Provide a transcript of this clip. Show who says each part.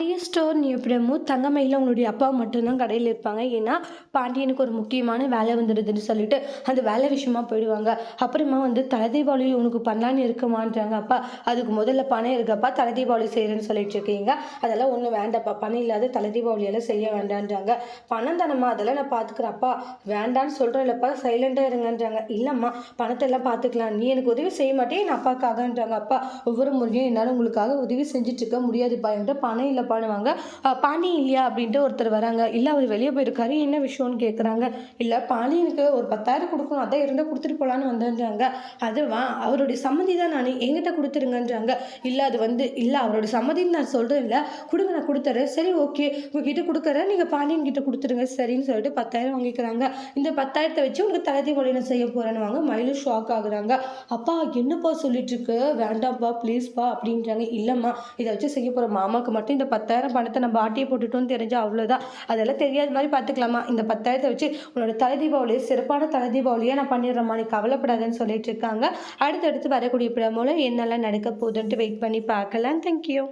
Speaker 1: பழைய ஸ்டோர் எப்படிமோ தங்கமையில் உங்களுடைய அப்பா மட்டும்தான் கடையில் இருப்பாங்க. ஏன்னா பாண்டியனுக்கு ஒரு முக்கியமான வேலை வந்துடுதுன்னு சொல்லிட்டு அந்த வேலை விஷயமா போயிடுவாங்க. அப்புறமா வந்து தலை தீபாவளி உனக்கு பண்ணலான்னு இருக்குமான்றாங்க அப்பா. அதுக்கு முதல்ல பணம் இருக்கப்பா தலை தீபாவளி செய்கிறேன்னு சொல்லிட்டு இருக்கீங்க. அதெல்லாம் ஒன்றும் வேண்டாப்பா பணம் இல்லாத தலை தீபாவளியெல்லாம் செய்ய வேண்டான்றாங்க. பணம் தானம்மா அதெல்லாம் நான் பார்த்துக்கிறப்பா வேண்டான்னு சொல்கிறேன் இல்லைப்பா சைலண்டாக இருங்கன்றாங்க. இல்லைம்மா பணத்தை எல்லாம் பார்த்துக்கலாம் நீ எனக்கு உதவி செய்ய மாட்டேன் என் அப்பாக்காகன்றாங்க அப்பா. ஒவ்வொரு முறையும் என்னால் உங்களுக்காக உதவி செஞ்சுட்டு இருக்க முடியாதுப்பா என்கிட்ட பணம் இல்லை பண்ணுவாங்க பாண்டி இல்லையா அப்படின்ட்டு ஒருத்தர் வராங்க. இல்லை அவர் வெளியே போயிருக்காரு. என்ன விஷயம்னு கேட்குறாங்க இல்லை பாண்டியனுக்கு ஒரு பத்தாயிரம் கொடுக்கணும். அதான் இருந்தால் கொடுத்துட்டு போகலான்னு வந்தேன்றாங்க. அதுவா அவருடைய சம்மதி தான் நான். எங்கிட்ட கொடுத்துருங்கன்றாங்க. இல்லை அது வந்து இல்லை அவருடைய சம்மதின்னு நான் சொல்கிறேன் இல்லை. கொடுங்க நான் கொடுத்துறேன். சரி ஓகே. உங்ககிட்ட கொடுக்குறேன். நீங்கள் பாண்டியன் கிட்ட கொடுத்துருங்க. சரின்னு சொல்லிட்டு பத்தாயிரம் வாங்கிக்கிறாங்க. இந்த பத்தாயிரத்தை வச்சு உங்களுக்கு தலை தீபாவளி செய்ய போகிறேன்னு வாங்க மயிலும் ஷாக் ஆகுறாங்க. அப்பா என்னப்பா சொல்லிட்டு இருக்கு? வேண்டாம்ப்பா ப்ளீஸ்ப்பா அப்படின்றாங்க. இல்லைம்மா இதை வச்சு செய்ய போகிற மாமாவுக்கு மட்டும் இந்த பத்தாயிரம் பணத்தை நம்ம ஆட்டியை போட்டுட்டோம்னு தெரிஞ்சா அவ்வளோதான் அதெல்லாம் தெரியாத மாதிரி பார்த்துக்கலாமா? இந்த பத்தாயிரத்தை வச்சு உன்னோட தலை தீபாவளி சிறப்பான தலை தீபாவளியாக நான் பண்ணிடுறேம்மா நீ கவலைப்படாதன்னு சொல்லிட்டு இருக்காங்க. அடுத்தடுத்து வரக்கூடிய பிரமோல என்னெல்லாம் நடக்க போகுதுன்ட்டு வெயிட் பண்ணி பார்க்கலாம். தேங்க்யூ